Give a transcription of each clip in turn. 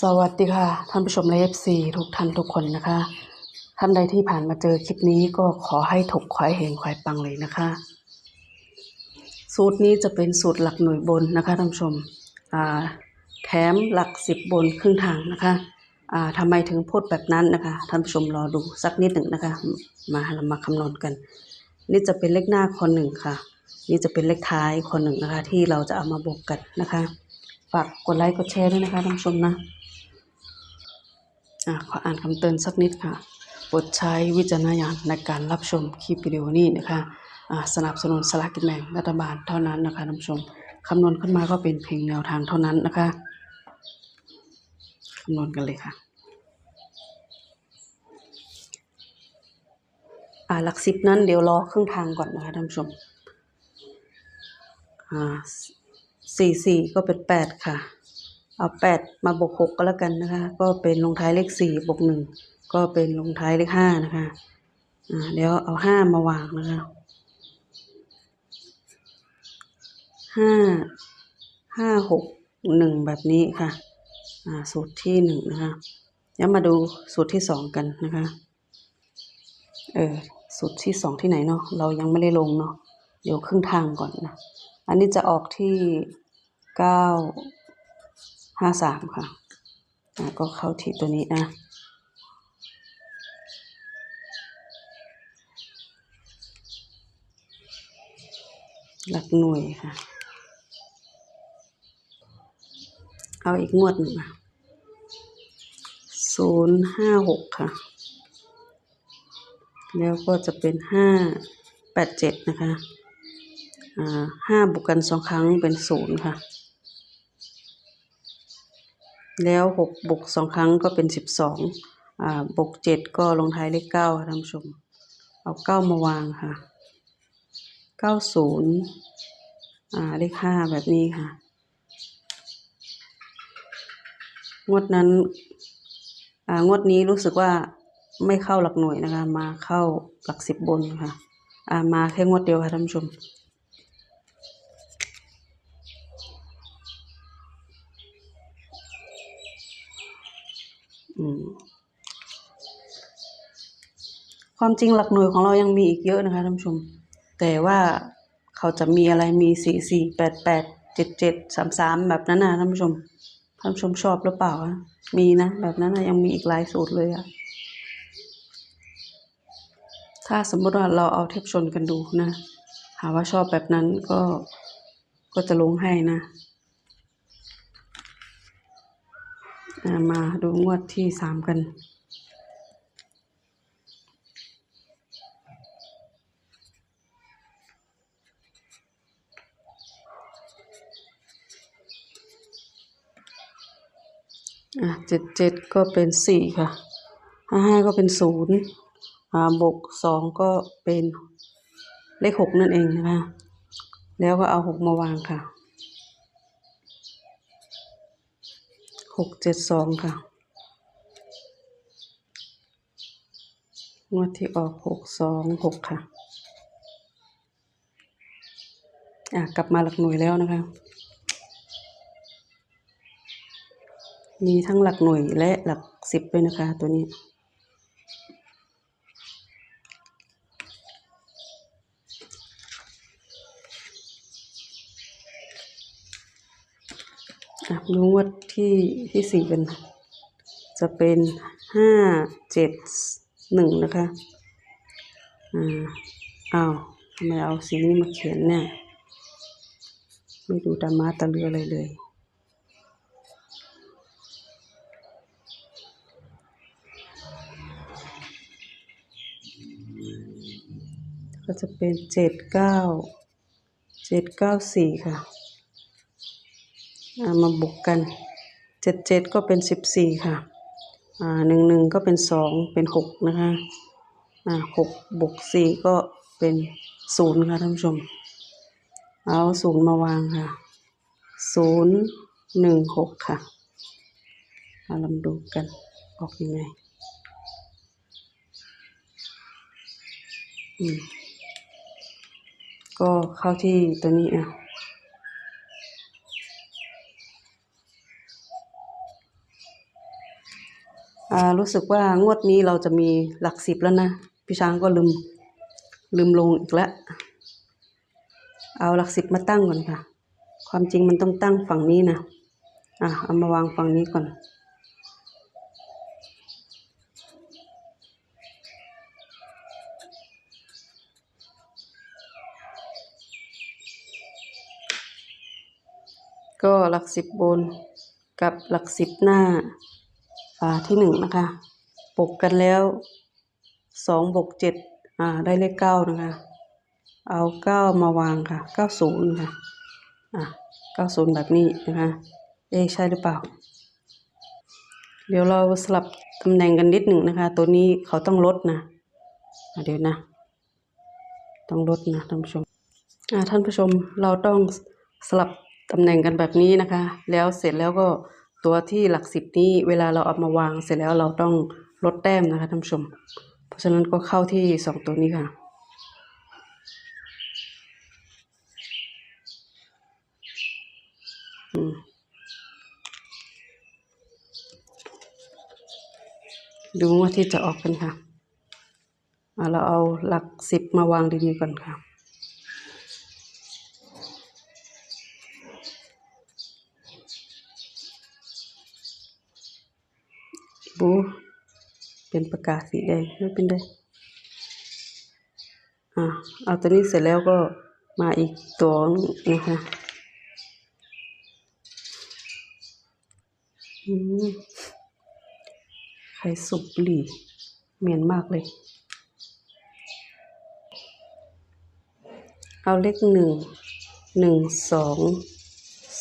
สวัสดีค่ะ ท่านผู้ชมและเอฟซีทุกท่านทุกคนนะคะ ท่านใดที่ผ่านมาเจอคลิปนี้ก็ขอให้ถกขอให้เฮงขอให้ปังเลยนะคะ สูตรนี้จะเป็นสูตรหลักหน่วยบนนะคะท่านผู้ชมแถมหลักสิบบนครึ่งทางนะคะอ่าทำไมถึงพูดแบบนั้นนะคะ ท่านผู้ชมรอดูสักนิดหนึ่งนะคะ มาเรามาคำนวณกัน นี่จะเป็นเลขหน้าคนหนึ่งค่ะ นี่จะเป็นเลขท้ายคนหนึ่งนะคะ ที่เราจะเอามาบวกกันนะคะฝากกดไลค์กดแชร์ด้วยนะคะท่านผู้ชมนะ อะขออ่านคำเตือนสักนิดค่ะโปรดใช้วิจารณญาณในการรับชมคลิปวิดีโอนี้นะคะสนับสนุนสลากกินแบ่งรัฐบาลเท่านั้นนะคะท่านผู้ชมคำนวณขึ้นมาก็เป็นเพียงแนวทางเท่านั้นนะคะคำนวณกันเลยค่ะอ่าหลักสิบนั้นเดี๋ยวรอครึ่งทางก่อนนะคะท่านผู้ชมอ่าสี่สี่ก็เป็นแปดค่ะ เอาแปดมาบวกหกก็แล้วกันนะคะ ก็เป็นลงท้ายเลขสี่บวกหนึ่งก็เป็นลงท้ายเลขห้านะคะอ่าเดี๋ยวเอาห้ามาวางนะคะห้าห้าหกหนึ่งแบบนี้ค่ะอ่าสูตรที่หนึ่งนะคะแล้วมาดูสูตรที่สองกันนะคะเออสูตรที่สองที่ไหนเนาะเรายังไม่ได้ลงเนาะเดี๋ยวครึ่งทางก่อนนะ อันนี้จะออกที่เก้า ห้าสามค่ะอะ ก็เข้าที่ตัวนี้นะหลักหน่วยค่ะ เอาอีกงวดหนึ่งศูนย์ห้าหกค่ะ แล้วก็จะเป็นห้าแปดเจ็ดนะคะ อ่าห้าบวกกันสองครั้งเป็นศูนย์ค่ะ แล้วหกบวกสองครั้งก็เป็นสิบสองอ่าบวกเจ็ดก็ลงท้ายเลขเก้าค่ะท่านผู้ชม เอาเก้ามาวางค่ะเก้าศูนย์อ่าเลขห้าแบบนี้ค่ะ งวดนั้นอ่างวดนี้รู้สึกว่าไม่เข้าหลักหน่วยนะคะ มาเข้าหลักสิบบนค่ะอ่ามาแค่งวดเดียวค่ะท่านผู้ชม ความจริงหลักหน่วยของเรายังมีอีกเยอะนะคะท่านผู้ชม แต่ว่าเขาจะมีอะไรมีสี่สี่แปดแปดเจ็ดเจ็ดสามสามแบบนั้นนะท่านผู้ชมท่านผู้ชมชอบหรือเปล่าอะมีนะ แบบนั้นนะยังมีอีกหลายสูตรเลยอะถ้าสมมติว่าเราเอาเทปชนกันดูนะ หาว่าชอบแบบนั้นก็ก็จะลงให้นะ อ่า มาดูงวดที่สามกัน อะเจ็ดเจ็ดก็เป็นสี่ค่ะห้าห้าก็เป็นศูนย์อ่าบวกสองก็เป็นเลขหกนั่นเองนะคะ แล้วก็เอาหกมาวางค่ะ หกเจ็ดสองค่ะ งวดที่ออกหกสองหกค่ะ อะ กลับมาหลักหน่วยแล้วนะคะ มีทั้งหลักหน่วยและหลักสิบด้วยนะคะตัวนี้ งวดที่ที่สี่กัน จะเป็นห้าเจ็ดหนึ่งนะคะอ่าอ้าวทำไมเอาสีนี้มาเขียนเนี่ย ไม่ดูตามาตาเรืออะไรเลยก็จะเป็นเจ็ดเก้าเจ็ดเก้าสี่ค่ะ มาบวกกันเจ็ดเจ็ดก็เป็นสิบสี่ค่ะอ่าหนึ่งหนึ่งก็เป็นสองเป็นหกนะคะอ่าหกบวกสี่ก็เป็นศูนย์ค่ะท่านผู้ชม เอาศูนย์มาวางค่ะศูนย์หนึ่งหกค่ะมาลองดูกันออกยังไงอืมก็เข้าที่ตัวนี้อะ อ่า รู้สึกว่างวดนี้เราจะมีหลักสิบแล้วนะ พี่ช้างก็ลืม ลืมลงอีกแล้ว เอาหลักสิบมาตั้งก่อนค่ะ ความจริงมันต้องตั้งฝั่งนี้นะ อะ เอามาวางฝั่งนี้ก่อนก็หลักสิบบนกับหลักสิบหน้าาที่หนึ่งนะคะปกกันแล้วสองบวกเจ็ดอ่าได้เลขเก้านะคะ เอาเก้ามาวางค่ะเก้าศูนย์ค่ะอะเก้าศูนย์แบบนี้นะคะเอ๊ใช่หรือเปล่า เดี๋ยวเราสลับตำแหน่งกันนิดหนึ่งนะคะ ตัวนี้เขาต้องลดนะะเดี๋ยวนะ ต้องลดนะท่านผู้ชมอ่าท่านผู้ชมเราต้องสลับตำแหน่งกันแบบนี้นะคะ แล้วเสร็จแล้วก็ ตัวที่หลักสิบนี้เวลาเราเอามาวางเสร็จแล้วเราต้องลดแต้มนะคะท่านผู้ชม เพราะฉะนั้นก็เข้าที่สองตัวนี้ค่ะ อืมดูว่าที่จะออกกันค่ะ เราเอาหลักสิบมาวางดีๆก่อนค่ะ บู เป็นประกาศสีแดงไม่เป็นไรอ่าเอาตัวนี้เสร็จแล้วก็มาอีกตัวนึงนะคะอืมใครสุบหรี่เหม็นมากเลย เอาเลขหนึ่งหนึ่งสอง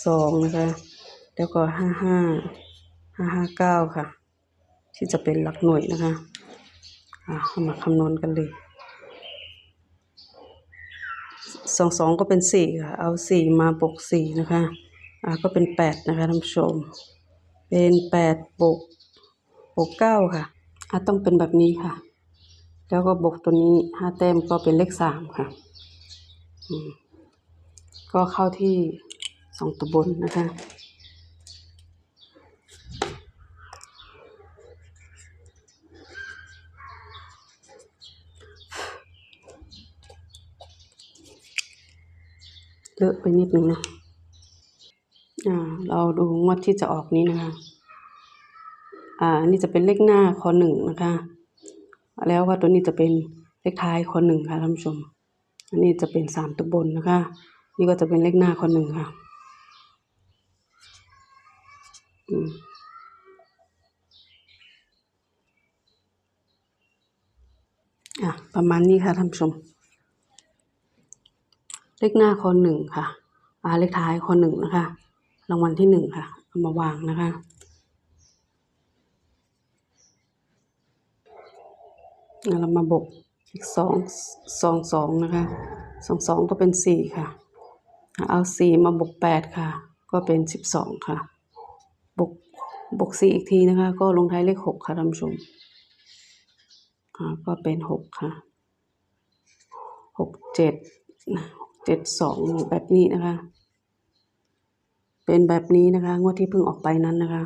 สองนะคะ แล้วก็ห้าห้าห้าห้าเก้าค่ะ ที่จะเป็นหลักหน่วยนะคะอ่าเอามาคำนวณกันเลยสองสองก็เป็นสี่ค่ะ เอาสี่มาบวกสี่นะคะ อ่าก็เป็นแปดนะคะท่านผู้ชม เป็นแปดบวกบวกเก้าค่ะอ่าต้องเป็นแบบนี้ค่ะ แล้วก็บวกตัวนี้ห้าแต้มก็เป็นเลขสามค่ะอืมก็เข้าที่สองตัวบนนะคะ เยอะไปนิดนึงนะอ่าเราดูงวดที่จะออกนี้นะคะ อ่าอันนี้จะเป็นเลขหน้าคอหนึ่งนะคะ แล้วก็ตัวนี้จะเป็นเลขท้ายคอหนึ่งค่ะท่านผู้ชม อันนี้จะเป็นสามตัวบนนะคะ นี่ก็จะเป็นเลขหน้าคอหนึ่งค่ะอืมอะประมาณนี้ค่ะท่านผู้ชม เลขหน้าคอหนึ่งค่ะอ่าเลขท้ายคอหนึ่งนะคะ รางวัลที่หนึ่งค่ะเอามาวางนะคะเรามาบวกอีกสองสองสองนะคะสองสองก็เป็นสี่ค่ะ เอาสี่มาบวกแปดค่ะ ก็เป็นสิบสองค่ะบวกบวกสี่อีกทีนะคะ ก็ลงท้ายเลขหกค่ะท่านผู้ชมอ่าก็เป็นหกค่ะหกเจ็ดนะ เจ็ดสองแบบนี้นะคะ เป็นแบบนี้นะคะ งวดที่เพิ่งออกไปนั้นนะคะ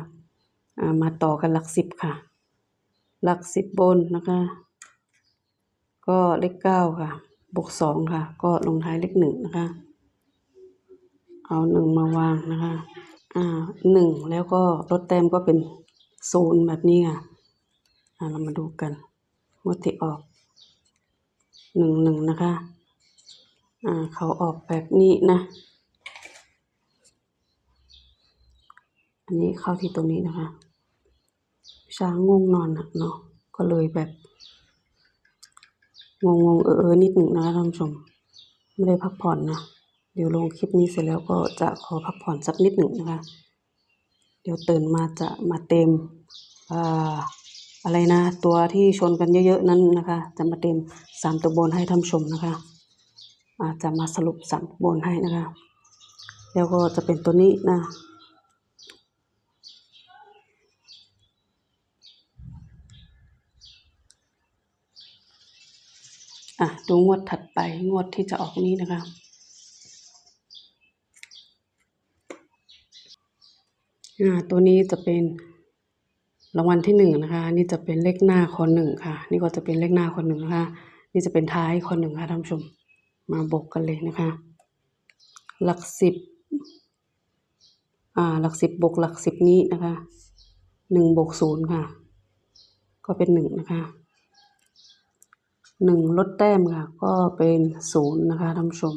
ามาต่อกันหลักสิบค่ะ หลักสิบบนนะคะ ก็เลขเก้าค่ะ บวกสองค่ะ ก็ลงท้ายเลขหนึ่งนะคะ เอาหนึ่งมาวางนะคะ อ่าหนึ่งแล้วก็ลดแต้มก็เป็นศูนย์แบบนี้ค่ะ อ่าเรามาดูกันงวดที่ออกหนึ่งหนึ่งนะคะ อ่าเขาออกแบบนี้นะ อันนี้เข้าที่ตรงนี้นะคะ ช้างง่วงนอนอะเนาะ ก็เลยแบบงงงเออเออนิดหนึ่งนะคะท่านผู้ชม ไม่ได้พักผ่อนนะ เดี๋ยวลงคลิปนี้เสร็จแล้วก็จะขอพักผ่อนสักนิดหนึ่งนะคะ เดี๋ยวตื่นมาจะมาเต็มอ่าอะไรนะ ตัวที่ชนกันเยอะๆนั้นนะคะ จะมาเต็มสามตัวบนให้ท่านผู้ชมนะคะ อาจจะมาสรุปสามตัวบนให้นะคะ แล้วก็จะเป็นตัวนี้นะ อะ ดูงวดถัดไปงวดที่จะออกนี้นะคะอ่าตัวนี้จะเป็นรางวัลที่หนึ่งนะคะ นี่จะเป็นเลขหน้าคนหนึ่งค่ะ นี่ก็จะเป็นเลขหน้าคนหนึ่งนะคะ นี่จะเป็นท้ายคนหนึ่งค่ะท่านผู้ชม มาบวกกันเลยนะคะ หลักสิบอ่าหลักสิบบวกหลักสิบนี้นะคะหนึ่งบวกศูนย์ค่ะ ก็เป็นหนึ่งนะคะหนึ่งลดแต้มค่ะ ก็เป็นศูนย์นะคะท่านผู้ชม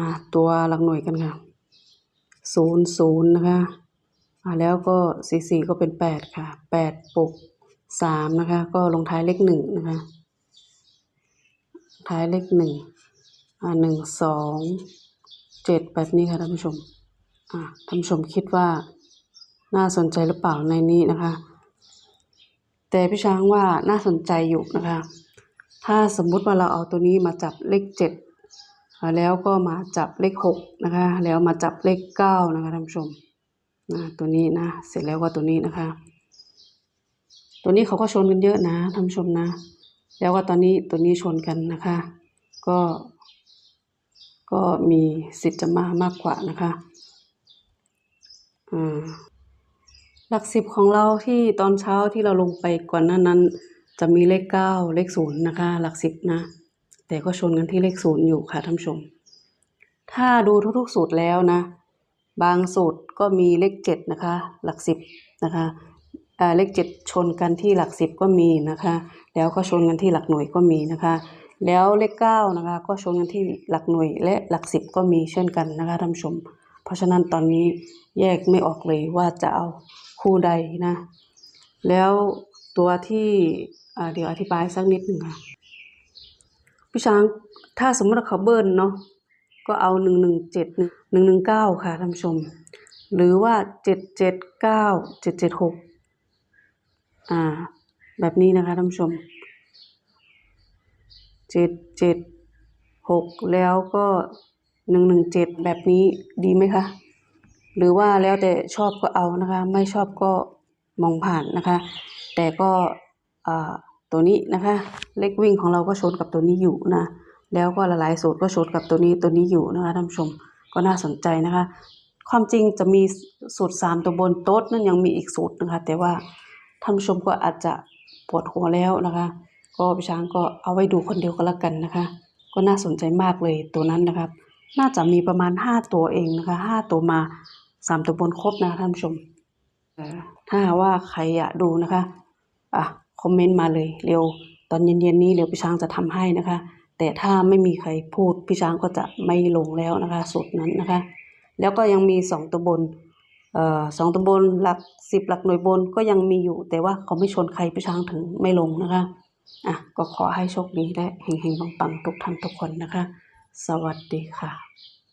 มาตัวหลักหน่วยกันค่ะศูนย์ศูนย์นะคะอ่าแล้วก็สี่สี่ก็เป็นแปดค่ะแปดบวก สามนะคะ ก็ลงท้ายเลขหนึ่งนะคะ ท้ายเลขหนึ่งอ่าหนึ่งสองเจ็ดแบบนี้ค่ะท่านผู้ชมอ่าท่านผู้ชมคิดว่าน่าสนใจหรือเปล่าในนี้นะคะ แต่พี่ช้างว่าน่าสนใจอยู่นะคะ ถ้าสมมุติว่าเราเอาตัวนี้มาจับเลขเจ็ดแล้วก็มาจับเลขหกนะคะ แล้วมาจับเลขเก้านะคะท่านผู้ชมนะตัวนี้นะ เสร็จแล้วก็ตัวนี้นะคะ ตัวนี้เขาก็ชนกันเยอะนะท่านผู้ชมนะ แล้วก็ตอนนี้ตัวนี้ชนกันนะคะ ก็ ก็มีสิทธิ์จะมามากกว่านะคะอ่าหลักสิบของเราที่ตอนเช้าที่เราลงไปก่อนหน้านั้น จะมีเลขเก้าเลขศูนย์นะคะ หลักสิบนะ แต่ก็ชนกันที่เลขศูนย์อยู่ค่ะท่านผู้ชม ถ้าดูทุกๆสูตรแล้วนะ บางสูตรก็มีเลขเจ็ดนะคะ หลักสิบนะคะ เลขเจ็ดชนกันที่หลักสิบก็มีนะคะ แล้วก็ชนกันที่หลักหน่วยก็มีนะคะ แล้วเลขเก้านะคะก็ชนกันที่หลักหน่วยและหลักสิบก็มีเช่นกันนะคะท่านผู้ชม เพราะฉะนั้นตอนนี้แยกไม่ออกเลยว่าจะเอาคู่ใดนะ แล้วตัวที่เดี๋ยวอธิบายสักนิดหนึ่งค่ะพี่ช้างถ้าสมมติว่าเขาเบิ้ลเนาะก็เอาหนึ่งหนึ่งเจ็ดหนึ่งหนึ่งหนึ่งเก้าค่ะท่านผู้ชม หรือว่าเจ็ดเจ็ดเก้าเจ็ดเจ็ดหก อ่า แบบนี้นะคะท่านผู้ชมเจ็ดเจ็ดหกแล้วก็หนึ่งหนึ่งเจ็ดแบบนี้ดีไหมคะ หรือว่าแล้วแต่ชอบก็เอานะคะ ไม่ชอบก็มองผ่านนะคะ แต่ก็อ่าตัวนี้นะคะ เลขวิ่งของเราก็ชนกับตัวนี้อยู่นะ แล้วก็หลายๆสูตรก็ชนกับตัวนี้ตัวนี้อยู่นะคะท่านผู้ชมก็น่าสนใจนะคะ ความจริงจะมีสูตรสามตัวบนโต๊ดนั่นยังมีอีกสูตรนะคะ แต่ว่า ท่านผู้ชมก็อาจจะปวดหัวแล้วนะคะ ก็พี่ช้างก็เอาไว้ดูคนเดียวก็แล้วกันนะคะ ก็น่าสนใจมากเลยตัวนั้นนะครับ น่าจะมีประมาณห้าตัวเองนะคะห้าตัวมาสามตัวบนครบนะคะท่านผู้ชมถ้าว่าใครอยากดูนะคะอะคอมเมนต์มาเลยเร็วตอนเย็นๆนี้เดี๋ยวพี่ช้างจะทำให้นะคะ แต่ถ้าไม่มีใครพูดพี่ช้างก็จะไม่ลงแล้วนะคะสูตรนั้นนะคะ แล้วก็ยังมีสองตัวบน สองตัวบนหลักสิบหลักหน่วยบนก็ยังมีอยู่ แต่ว่าเขาไม่ชนใครไปช้างถึงไม่ลงนะคะอะก็ขอให้โชคดีและเฮงๆปังๆทุกท่านทุกคนนะคะ สวัสดีค่ะ